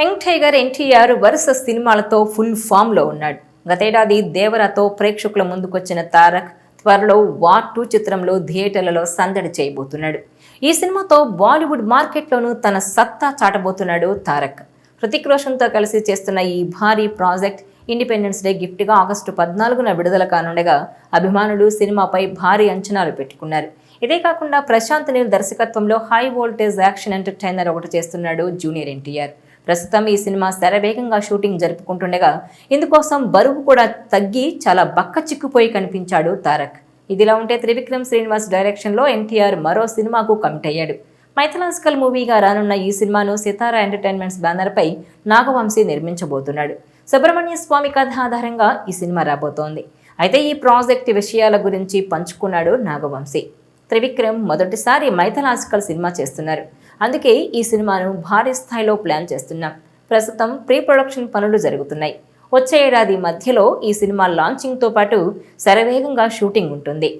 Young tiger NTR వరుస సినిమాలతో full ఫామ్లో ఉన్నాడు. గతేడాది దేవరాతో ప్రేక్షకుల ముందుకొచ్చిన తారక్ త్వరలో వార్ టూ చిత్రంలో థియేటర్లలో సందడి చేయబోతున్నాడు. ఈ సినిమాతో బాలీవుడ్ మార్కెట్లోనూ తన సత్తా చాటబోతున్నాడు తారక్. హృతిక్ రోషన్తో కలిసి చేస్తున్న ఈ భారీ ప్రాజెక్ట్ ఇండిపెండెన్స్ డే గిఫ్ట్గా ఆగస్టు పద్నాలుగున విడుదల కానుండగా అభిమానులు సినిమాపై భారీ అంచనాలు పెట్టుకున్నారు. ఇదే కాకుండా ప్రశాంత్ నీల్ దర్శకత్వంలో హై వోల్టేజ్ యాక్షన్ ఎంటర్టైనర్ ఒకటి చేస్తున్నాడు జూనియర్ ఎన్టీఆర్. ప్రస్తుతం ఈ సినిమా శరవేగంగా షూటింగ్ జరుపుకుంటుండగా ఇందుకోసం బరువు కూడా తగ్గి చాలా బక్క చిక్కుపోయి కనిపించాడు తారక్. ఇదిలా ఉంటే త్రివిక్రమ్ శ్రీనివాస్ డైరెక్షన్లో ఎన్టీఆర్ మరో సినిమాకు కమిట్ అయ్యాడు మైథలాజికల్ మూవీగా రానున్న ఈ సినిమాను సితారా ఎంటర్టైన్మెంట్స్ బ్యానర్పై నాగవంశీ నిర్మించబోతున్నాడు. సుబ్రహ్మణ్య స్వామి కథ ఆధారంగా ఈ సినిమా రాబోతోంది. అయితే ఈ ప్రాజెక్ట్ విషయాల గురించి పంచుకున్నాడు నాగవంశీ. త్రివిక్రమ్ మొదటిసారి మైథలాజికల్ సినిమా చేస్తున్నారు. అందుకే ఈ సినిమాను భారీ స్థాయిలో ప్లాన్ చేస్తున్నాం ప్రస్తుతం ప్రీ ప్రొడక్షన్ పనులు జరుగుతున్నాయి. వచ్చే ఏడాది మధ్యలో ఈ సినిమా లాంచింగ్తో పాటు శరవేగంగా షూటింగ్ ఉంటుంది.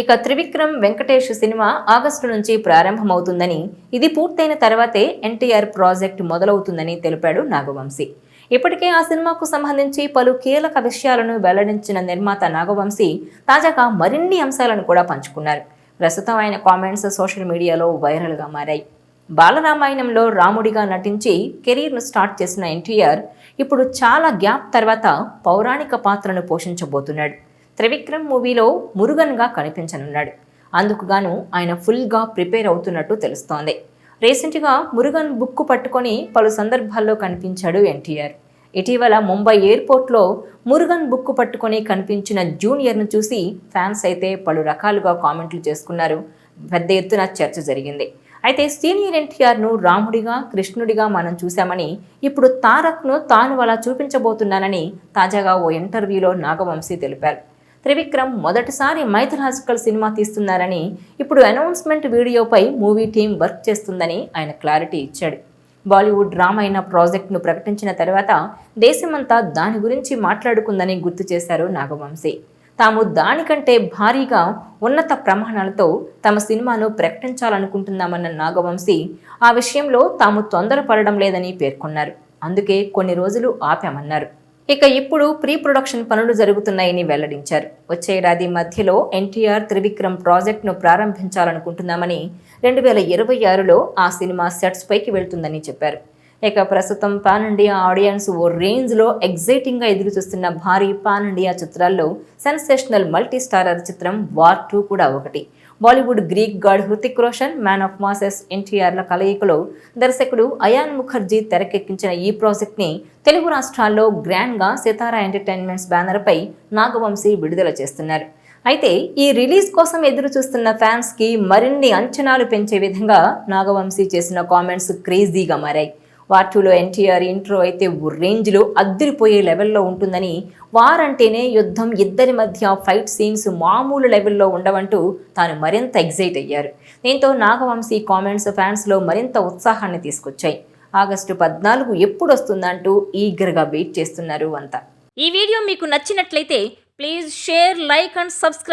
ఇక త్రివిక్రమ్ వెంకటేష్ సినిమా ఆగస్టు నుంచి ప్రారంభమవుతుందని ఇది పూర్తయిన తర్వాతే ఎన్టీఆర్ ప్రాజెక్ట్ మొదలవుతుందని తెలిపాడు నాగవంశీ. ఇప్పటికే ఆ సినిమాకు సంబంధించి పలు కీలక విషయాలను వెల్లడించిన నిర్మాత నాగవంశీ తాజాగా మరిన్ని అంశాలను కూడా పంచుకున్నారు. ప్రస్తుతం ఆయన కామెంట్స్ సోషల్ మీడియాలో వైరల్గా మారాయి. బాలరామాయణంలో రాముడిగా నటించి కెరీర్ను స్టార్ట్ చేసిన ఎన్టీఆర్ ఇప్పుడు చాలా గ్యాప్ తర్వాత పౌరాణిక పాత్రను పోషించబోతున్నాడు. త్రివిక్రమ్ మూవీలో మురుగన్గా కనిపించనున్నాడు. అందుకుగాను ఆయన ఫుల్గా ప్రిపేర్ అవుతున్నట్టు తెలుస్తోంది. రీసెంట్గా మురుగన్ బుక్ పట్టుకొని పలు సందర్భాల్లో కనిపించాడు ఎన్టీఆర్. ఇటీవల ముంబై ఎయిర్పోర్ట్లో మురుగన్ బుక్ పట్టుకొని కనిపించిన జూనియర్ను చూసి ఫ్యాన్స్ అయితే పలు రకాలుగా కామెంట్లు చేసుకున్నారు. పెద్ద ఎత్తున చర్చ జరిగింది. అయితే సీనియర్ ఎన్టీఆర్ను రాముడిగా కృష్ణుడిగా మనం చూశామని ఇప్పుడు తారక్ను తాను అలా చూపించబోతున్నానని తాజాగా ఓ ఇంటర్వ్యూలో నాగవంశీ తెలిపారు. త్రివిక్రమ్ మొదటిసారి మైథలాజికల్ సినిమా తీస్తున్నారని ఇప్పుడు అనౌన్స్మెంట్ వీడియోపై మూవీ టీం వర్క్ చేస్తుందని ఆయన క్లారిటీ ఇచ్చాడు. బాలీవుడ్ డ్రామా అయిన ప్రాజెక్ట్ను ప్రకటించిన తర్వాత దేశమంతా దాని గురించి మాట్లాడుకుందని గుర్తు చేశారు నాగవంశీ. తాము దానికంటే భారీగా ఉన్నత ప్రమాణాలతో తమ సినిమాను ప్రకటించాలనుకుంటున్నామన్న నాగవంశీ ఆ విషయంలో తాము తొందరపడడం లేదని పేర్కొన్నారు. అందుకే కొన్ని రోజులు ఆపామన్నారు. ఇక ఇప్పుడు ప్రీ ప్రొడక్షన్ పనులు జరుగుతున్నాయని వెల్లడించారు. వచ్చే ఏడాది మధ్యలో ఎన్టీఆర్ త్రివిక్రమ్ ప్రాజెక్టును ప్రారంభించాలనుకుంటున్నామని రెండు వేల ఇరవై ఆరులో ఆ సినిమా సెట్స్ పైకి వెళ్తుందని చెప్పారు. ఇక ప్రస్తుతం పాన్ ఇండియా ఆడియన్స్ ఓ రేంజ్లో ఎగ్జైటింగ్గా ఎదురుచూస్తున్న భారీ పాన్ ఇండియా చిత్రాల్లో సెన్సేషనల్ మల్టీ స్టారర్ చిత్రం వార్ టూ కూడా ఒకటి. Bollywood Greek god Hrithik Roshan man of masses ఎన్టీఆర్ల కలయికలో దర్శకుడు అయాన్ ముఖర్జీ తెరకెక్కించిన ఈ ప్రాజెక్ట్ని తెలుగు రాష్ట్రాల్లో గ్రాండ్గా సితారా ఎంటర్టైన్మెంట్స్ బ్యానర్పై నాగవంశీ విడుదల చేస్తున్నారు. అయితే ఈ రిలీజ్ కోసం ఎదురు చూస్తున్న ఫ్యాన్స్కి మరిన్ని అంచనాలు పెంచే విధంగా నాగవంశీ చేసిన కామెంట్స్ క్రేజీగా మారాయి. వార్టూలో ఎన్టీఆర్ ఇంట్రో అయితే ఓ రేంజ్లో అద్దరిపోయే లెవెల్లో ఉంటుందని వారంటేనే యుద్ధం ఇద్దరి మధ్య ఫైట్ సీన్స్ మామూలు లెవెల్లో ఉండవంటూ తాను మరింత ఎగ్జైట్ అయ్యారు. దీంతో నాగవంశీ కామెంట్స్ ఫ్యాన్స్లో మరింత ఉత్సాహాన్ని తీసుకొచ్చాయి. ఆగస్టు పద్నాలుగు ఎప్పుడు వస్తుందంటూ ఈగర్గా వెయిట్ చేస్తున్నారు అంతా. ఈ వీడియో మీకు నచ్చినట్లయితే please share like and subscribe